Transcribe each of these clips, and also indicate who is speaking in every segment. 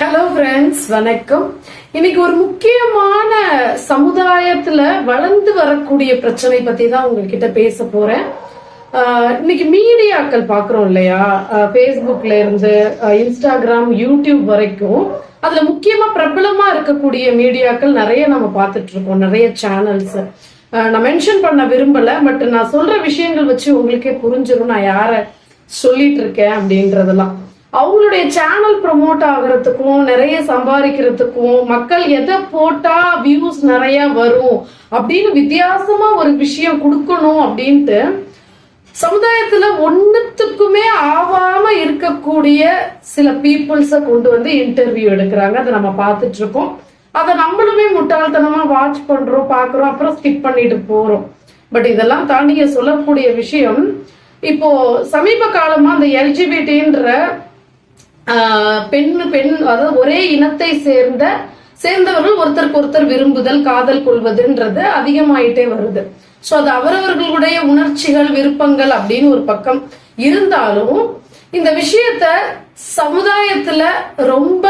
Speaker 1: Hello friends வணக்கம். இன்னைக்கு ஒரு முக்கியமான சமுதாயத்துல வளர்ந்து வரக்கூடிய பிரச்சனை பத்தி தான் உங்ககிட்ட பேச போறேன். இன்னைக்கு மீடியாக்கள் பாக்குறோம் இல்லையா? ஃபேஸ்புக்ல இருந்து இன்ஸ்டாகிராம் யூடியூப் வரைக்கும் அதுல முக்கியமா பிரபலமா இருக்கக்கூடிய மீடியாக்கள் நிறைய நம்ம பார்த்துட்டு இருக்கோம். நிறைய சேனல்ஸ் நான் மென்ஷன் பண்ண விரும்பல பட் நான் சொல்ற விஷயங்கள் வச்சு உங்களுக்கே புரிஞ்சிடும் நான் யார சொல்லிட்டு இருக்கேன் அப்படின்றதெல்லாம். அவங்களுடைய சேனல் ப்ரொமோட் ஆகுறதுக்கும் நிறைய சம்பாதிக்கிறதுக்கும் மக்கள் எதை போட்டா வியூஸ் நிறைய வரும் அப்படின்னு வித்தியாசமா ஒரு விஷயம் கொடுக்கணும் அப்படின்ட்டு சமுதாயத்துல ஒன்னுத்துக்குமே ஆவாம இருக்கக்கூடிய சில பீப்புள்ஸ கொண்டு வந்து இன்டர்வியூ எடுக்கிறாங்க. அதை நம்ம பார்த்துட்டு இருக்கோம் அதை நம்மளுமே முட்டாள்தனமா வாட்ச் பண்றோம் பாக்குறோம் அப்புறம் ஸ்கிப் பண்ணிட்டு போறோம். பட் இதெல்லாம் தாண்டி சொல்லக்கூடிய விஷயம் இப்போ சமீப காலமா அந்த எல்ஜிபிடின்ற பெண் பெண் அதாவது ஒரே இனத்தை சேர்ந்த சேர்ந்தவர்கள் ஒருத்தருக்கு ஒருத்தர் விரும்புதல் காதல் கொள்வதுன்றது அதிகமாயிட்டே வருது. ஸோ அது அவரவர்களுடைய உணர்ச்சிகள் விருப்பங்கள் அப்படின்னு ஒரு பக்கம் இருந்தாலும் இந்த விஷயத்த சமுதாயத்துல ரொம்ப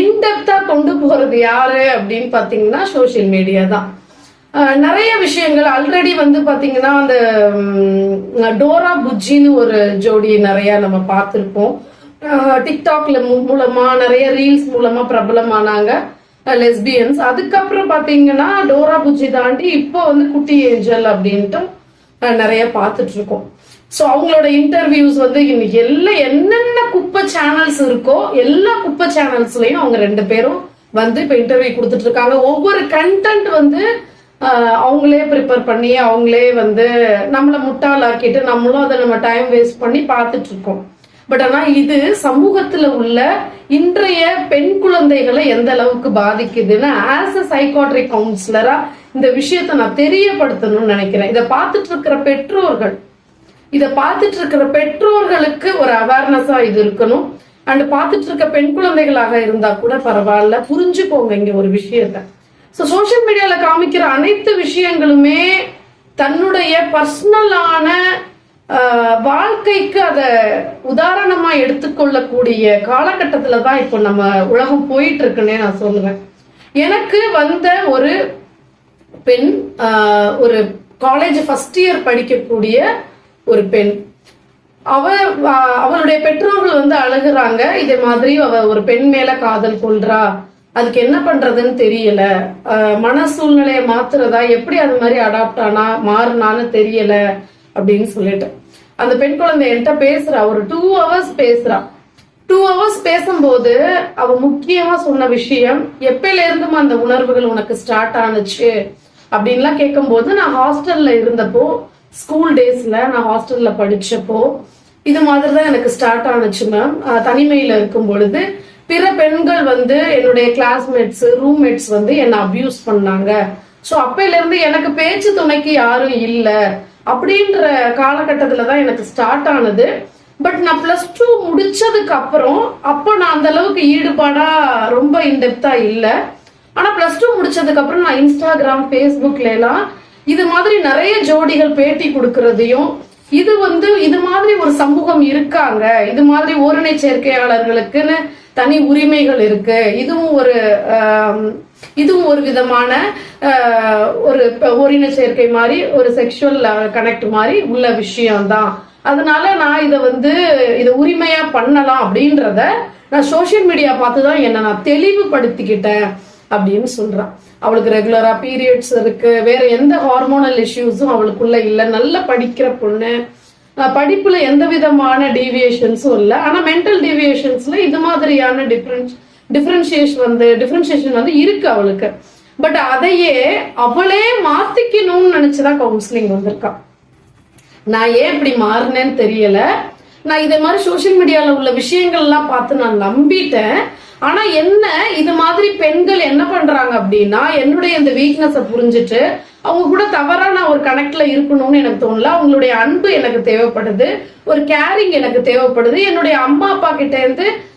Speaker 1: இன்டெப்தா கொண்டு போறது யாரு அப்படின்னு பாத்தீங்கன்னா சோசியல் மீடியா தான். நிறைய விஷயங்கள் ஆல்ரெடி வந்து பாத்தீங்கன்னா அந்த டோரா புஜ்ஜின்னு ஒரு ஜோடி நிறைய நம்ம பார்த்திருப்போம். டிக்டாக்ல மூலமா நிறைய ரீல்ஸ் மூலமா பிரபலமானாங்க லெஸ்பியன்ஸ் அதுக்கப்புறம் பாத்தீங்கன்னா டோரா புஜி தாண்டி இப்போ வந்து குட்டி ஏஞ்சல் அப்படின்ட்டு நிறைய பார்த்துட்டு இருக்கோம் ஸோ அவங்களோட இன்டர்வியூஸ் வந்து இன்னைக்கு எல்லாம் என்னென்ன குப்பை சேனல்ஸ் இருக்கோ எல்லா குப்பை சேனல்ஸ்லயும் அவங்க ரெண்டு பேரும் வந்து இப்போ இன்டர்வியூ கொடுத்துட்டு இருக்காங்க ஒவ்வொரு கண்டென்ட் வந்து அவங்களே ப்ரிப்பேர் பண்ணி அவங்களே வந்து நம்மளை முட்டாளாக்கிட்டு நம்மளும் அதை நம்ம டைம் வேஸ்ட் பண்ணி பார்த்துட்டு இருக்கோம் பட் ஆனால் இது சமூகத்தில் உள்ள இன்றைய பெண் குழந்தைகளை எந்த அளவுக்கு பாதிக்குதுன்னு ஆஸ் அ சைக்காட்ரி கவுன்சிலரா இந்த விஷயத்தை நான் தெரியப்படுத்தணும்னு நினைக்கிறேன். இதை பார்த்துட்டு இருக்கிற பெற்றோர்கள் இதை பார்த்துட்டு இருக்கிற பெற்றோர்களுக்கு ஒரு அவேர்னஸா இது இருக்கணும். அண்ட் பார்த்துட்டு இருக்க பெண் குழந்தைகளாக இருந்தா கூட பரவாயில்ல புரிஞ்சுக்கோங்க இங்க ஒரு விஷயத்த. ஸோ சோஷியல் மீடியாவில் காமிக்கிற அனைத்து விஷயங்களுமே தன்னுடைய பர்சனலான வாழ்க்கைக்கு அதை உதாரணமாக எடுத்துக்கொள்ளக்கூடிய காலகட்டத்தில் தான் இப்போ நம்ம உலகம் போயிட்டு இருக்குன்னே நான் சொல்லுவேன். எனக்கு வந்த ஒரு பெண் ஒரு காலேஜ் ஃபர்ஸ்ட் இயர் படிக்கக்கூடிய ஒரு பெண். அவ அவளுடைய பெற்றோர்கள் வந்து அழுகுறாங்க. இதே மாதிரி அவ ஒரு பெண் மேல காதல் கொள்றா. அதுக்கு என்ன பண்றதுன்னு தெரியல. மன சூழ்நிலையை மாத்துறதா? எப்படி அது மாதிரி அடாப்ட் ஆனா மாறினான்னு தெரியல. அப்படின்னு சொல்லிட்டு. அந்த பெண் குழந்தை என்கிட்ட பேசுறா. ஒரு டூ ஹவர்ஸ் பேசுறா. டூ ஹவர்ஸ் பேசும்போது அவ முக்கியமா சொன்ன விஷயம் எப்பயில இருந்துமா அந்த உணர்வுகள் உனக்கு ஸ்டார்ட் ஆனுச்சு? அப்படின்லாம் கேட்கும்போது நான் ஹாஸ்டல்ல இருந்தப்போ ஸ்கூல் டேஸ்ல நான் ஹாஸ்டல்ல படிச்சப்போ இது மாதிரி தான் எனக்கு ஸ்டார்ட் ஆனுச்சு மேம் தனிமையில இருக்கும் பொழுது பிற பெண்கள் வந்து என்னுடைய கிளாஸ்மேட்ஸ் ரூம்மேட்ஸ் வந்து என்னை அபியூஸ் பண்ணாங்க. ஸோ அப்பையில இருந்து எனக்கு பேச்சு துணைக்கு யாரும் இல்லை. அப்படின்ற காலகட்டத்தில் தான் எனக்கு ஸ்டார்ட் ஆனது. பட் நான் ப்ளஸ் டூ முடிச்சதுக்கு அப்புறம் அப்போ நான் அந்த அளவுக்கு ஈடுபாடா ரொம்ப இன்டெப்தா இல்லை. ஆனால் ப்ளஸ் டூ முடிச்சதுக்கு அப்புறம் நான் இன்ஸ்டாகிராம் ஃபேஸ்புக்ல எல்லாம் இது மாதிரி நிறைய ஜோடிகள் பேட்டி கொடுக்கறதையும் இது வந்து இது மாதிரி ஒரு சமூகம் இருக்காங்க. இது மாதிரி ஓரணை சேர்க்கையாளர்களுக்குன்னு தனி உரிமைகள் இருக்கு. இதுவும் ஒரு இதுவும் ஒரு விதமான ஒரு ப- ஓரின சேர்க்கை மாதிரி ஒரு செக்ஷுவல் கனெக்ட் மாதிரி உள்ள விஷயம்தான். அதனால நான் இதை வந்து இதை உரிமையா பண்ணலாம் அப்படின்றத நான் சோசியல் மீடியா பார்த்து தான் நான் தெளிவுபடுத்திக்கிட்டேன் அப்படின்னு சொல்றான். அவளுக்கு ரெகுலரா பீரியட்ஸ் இருக்கு. வேற எந்த ஹார்மோனல் இஷ்யூஸும் அவளுக்குள்ள இல்லை. நல்ல படிக்கிற பொண்ணு. படிப்புல எந்த விதமான டீவியேஷன்ஸும் இல்லை. ஆனா மென்டல் டீவியேஷன்ஸ்ல இது மாதிரியான டிஃப்ரென்ஸ் டிஃபரன்ஷியேஷன் வந்து டிஃபரன்ஷியேஷன் வந்து இருக்கு அவளுக்கு. பட் அதையே அவளே மாத்திக்கணும்னு நினைச்சுதான் கவுன்சிலிங் வந்திருக்கா. நான் ஏன் இப்படி மாறினேன்னு தெரியல. நான் இதே மாதிரி சோஷியல் மீடியால உள்ள விஷயங்கள்லாம் பார்த்து நான் நம்பிட்டேன். ஆனா என்ன இது மாதிரி பெண்கள் என்ன பண்றாங்க அப்படின்னா என்னுடைய இந்த வீக்னஸை புரிஞ்சுட்டு அவங்க கூட தவறா நான் ஒரு கனெக்ட்ல இருக்கணும்னு எனக்கு தோணல. அவங்களுடைய அன்பு எனக்கு தேவைப்படுது. ஒரு கேரிங் எனக்கு தேவைப்படுது. என்னுடைய அம்மா அப்பா கிட்ட இருந்து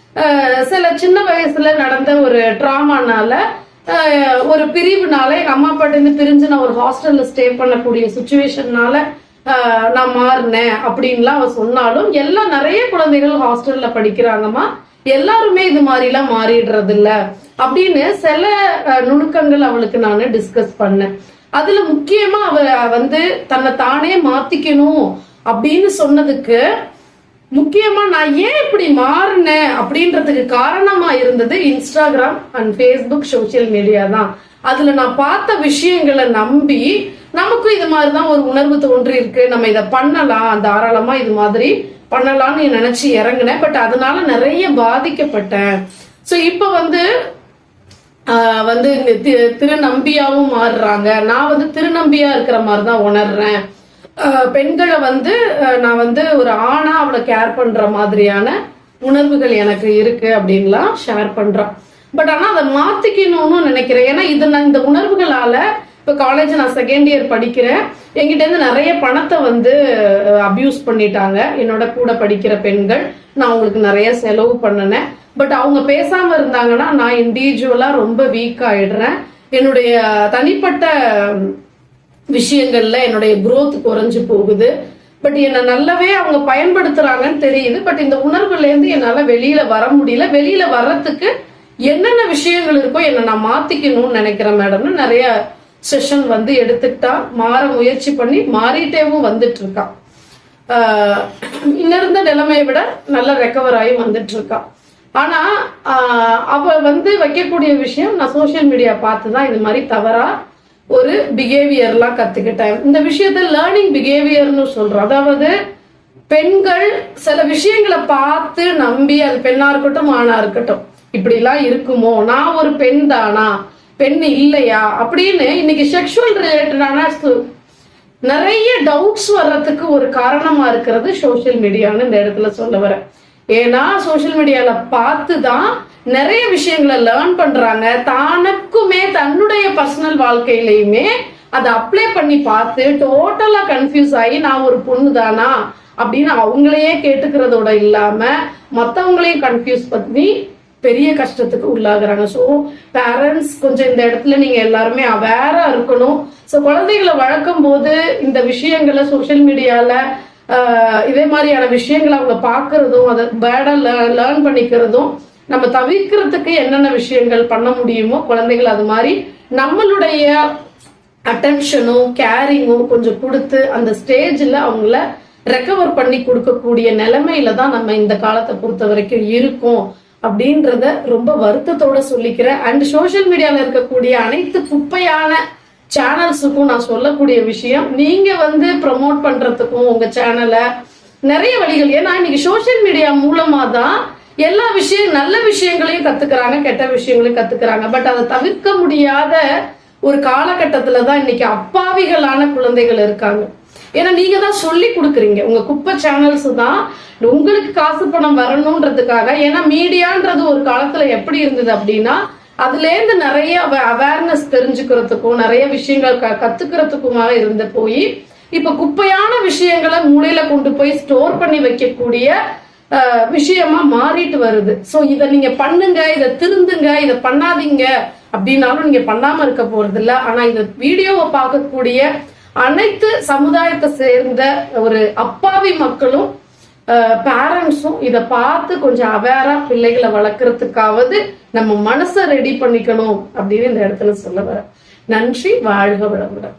Speaker 1: சில சின்ன வயசுல நடந்த ஒரு ட்ராமானால ஒரு பிரிவுனால எங்க அம்மா அப்பாட்ட பிரிஞ்சு நான் ஒரு ஹாஸ்டல்ல ஸ்டே பண்ணக்கூடிய சுச்சுவேஷன்னால நான் மாறினேன் அப்படின்லாம் அவ சொன்னாலும் எல்லாம் நிறைய குழந்தைகள் ஹாஸ்டல்ல படிக்கிறாங்கம்மா. எல்லாருமே இது மாதிரிலாம் மாறிடுறது இல்ல அப்படின்னு சில நுணுக்கங்கள் அவளுக்கு நான் டிஸ்கஸ் பண்ணேன். அதுல முக்கியமா அவ வந்து தன்னை தானே மாத்திக்கணும் அப்படின்னு சொன்னதுக்கு முக்கியமாக நான் ஏன் இப்படி மாறினேன் அப்படின்றதுக்கு காரணமாக இருந்தது Instagram and Facebook social media தான். அதில் நான் பார்த்த விஷயங்களை நம்பி நமக்கும் இது மாதிரி தான் ஒரு உணர்வு தோன்றி இருக்கு நம்ம இதை பண்ணலாம் தாராளமாக இது மாதிரி பண்ணலாம்னு நினச்சி இறங்கினேன். பட் அதனால நிறைய பாதிக்கப்பட்டேன். ஸோ இப்போ வந்து வந்து இந்த திருநம்பியாவும் மாறுறாங்க. நான் வந்து திருநம்பியா இருக்கிற மாதிரி தான் உணர்றேன். பெண்களை வந்து நான் வந்து ஒரு ஆணா அவளை கேர் பண்ற மாதிரியான உணர்வுகள் எனக்கு இருக்கு அப்படின்லாம் ஷேர் பண்றான் பட் ஆனா அதை மாத்திக்கணும்னு நினைக்கிறேன். ஏன்னா இது நான் இந்த உணர்வுகளால இப்ப காலேஜ் நான் செகண்ட் இயர் படிக்கிறேன். என்கிட்ட இருந்து நிறைய பணத்தை வந்து அபியூஸ் பண்ணிட்டாங்க. என்னோட கூட படிக்கிற பெண்கள். நான் அவங்களுக்கு நிறைய செலவு பண்ணினேன். பட் அவங்க பேசாம இருந்தாங்கன்னா நான் இண்டிவிஜுவலா ரொம்ப வீக் ஆயிடுறேன். என்னுடைய தனிப்பட்ட விஷயங்கள்ல என்னுடைய குரோத் குறைஞ்சு போகுது. பட் என்னை நல்லாவே அவங்க பயன்படுத்துறாங்கன்னு தெரியுது. பட் இந்த உணர்வுல இருந்து என்னால வெளியில வர முடியல. வெளியில வர்றதுக்கு என்னென்ன விஷயங்கள் இருக்கோ என்ன நான் மாத்திக்கணும்னு நினைக்கிறேன் மேடம்னு நிறைய செஷன் வந்து எடுத்துக்கிட்டா மாற முயற்சி பண்ணி மாறிட்டேவும் வந்துட்டு இருக்கான் இன்னிருந்த நிலைமையை விட நல்லா ரெக்கவர் ஆகி வந்துட்டு இருக்கான் ஆனா அவ வந்து வைக்கக்கூடிய விஷயம் நான் சோஷியல் மீடியா பார்த்து தான் இது மாதிரி தவறா ஒரு பிஹேவியர்லாம் கத்துக்கிட்டேன். இந்த விஷயத்த லேர்னிங் பிஹேவியர்னு சொல்றோம். அதாவது பெண்கள் சில விஷயங்களை பார்த்து நம்பி அது பெண்ணா இருக்கட்டும் ஆணா இருக்கட்டும் இப்படிலாம் இருக்குமோ? நான் ஒரு பெண் தானா? பெண் இல்லையா? அப்படின்னு இன்னைக்கு செக்ஷுவல் ரிலேட்டடான நிறைய டவுட்ஸ் வர்றதுக்கு ஒரு காரணமா இருக்கிறது சோஷியல் மீடியான்னு இந்த இடத்துல சொல்ல வரேன். ஏன்னா சோஷியல் மீடியால பார்த்து தான் நிறைய விஷயங்களை லேர்ன் பண்றாங்க. தனக்குமே தன்னுடைய பர்சனல் வாழ்க்கையிலையுமே அதை அப்ளை பண்ணி பார்த்து டோட்டலா கன்ஃபியூஸ் ஆகி நான் ஒரு பொண்ணு தானா அப்படின்னு அவங்களையே கேட்டுக்கிறதோட இல்லாம மத்தவங்களையும் கன்ஃபியூஸ் பண்ணி பெரிய கஷ்டத்துக்கு உள்ளாகுறாங்க. ஸோ பேரண்ட்ஸ் கொஞ்சம் இந்த இடத்துல நீங்க எல்லாருமே அவேரா இருக்கணும். ஸோ குழந்தைகளை வளர்க்கும் போது இந்த விஷயங்களை சோஷியல் மீடியால இதே மாதிரியான விஷயங்களை அவங்க பார்க்கறதும் அதை பேடா லேர்ன் பண்ணிக்கிறதும் நம்ம தவிர்க்கிறதுக்கு என்னென்ன விஷயங்கள் பண்ண முடியுமோ குழந்தைகள் அது மாதிரி நம்மளுடைய அட்டென்ஷனும் கேரிங்கும் கொஞ்சம் கொடுத்து அந்த ஸ்டேஜில் அவங்கள ரெக்கவர் பண்ணி கொடுக்கக்கூடிய நிலைமையில தான் நம்ம இந்த காலத்தை பொறுத்த வரைக்கும் இருக்கோம் அப்படின்றத ரொம்ப வருத்தத்தோட சொல்லிக்கிறேன். அண்ட் சோஷியல் மீடியாவில் இருக்கக்கூடிய அனைத்து குப்பையான சேனல்ஸுக்கும் நான் சொல்லக்கூடிய விஷயம் நீங்க வந்து ப்ரமோட் பண்றதுக்கும் உங்க சேனலை நிறைய வழிகள். ஏன்னா இன்னைக்கு சோஷியல் மீடியா மூலமா தான் எல்லா விஷயம் நல்ல விஷயங்களையும் கத்துக்கிறாங்க கெட்ட விஷயங்களையும் கத்துக்கிறாங்க. பட் அதை தவிர்க்க முடியாத ஒரு காலகட்டத்துல தான் இன்னைக்கு அப்பாவிகளான குழந்தைகள் இருக்காங்க. ஏன்னா நீங்க தான் சொல்லி கொடுக்குறீங்க. உங்க குப்பை சேனல்ஸ் தான் உங்களுக்கு காசு பணம் வரணுன்றதுக்காக ஏன்னா மீடியான்றது ஒரு காலத்துல எப்படி இருந்தது அப்படின்னா அதுல இருந்து நிறைய அவேர்னஸ் தெரிஞ்சுக்கிறதுக்கும் நிறைய விஷயங்கள் க கத்துக்கிறதுக்குமாக இருந்து போய் இப்ப குப்பையான விஷயங்களை மூளையில கொண்டு போய் ஸ்டோர் பண்ணி வைக்கக்கூடிய விஷயமா மாறிட்டு வருது. ஸோ இதை நீங்க பண்ணுங்க இதை திருந்துங்க இதை பண்ணாதீங்க. அப்படின்னாலும் நீங்க பண்ணாம இருக்க போறது இல்லை ஆனா இந்த வீடியோவை பார்க்கக்கூடிய அனைத்து சமுதாயத்தை சேர்ந்த ஒரு அப்பாவி மக்களும் பேரண்ட்ஸும் இதை பார்த்து கொஞ்சம் அவேரா பிள்ளைகளை வளர்க்கறதுக்காவது நம்ம மனசை ரெடி பண்ணிக்கணும் அப்படின்னு இந்த இடத்துல சொல்ல வரேன். நன்றி வாழ்க வளமுடன்.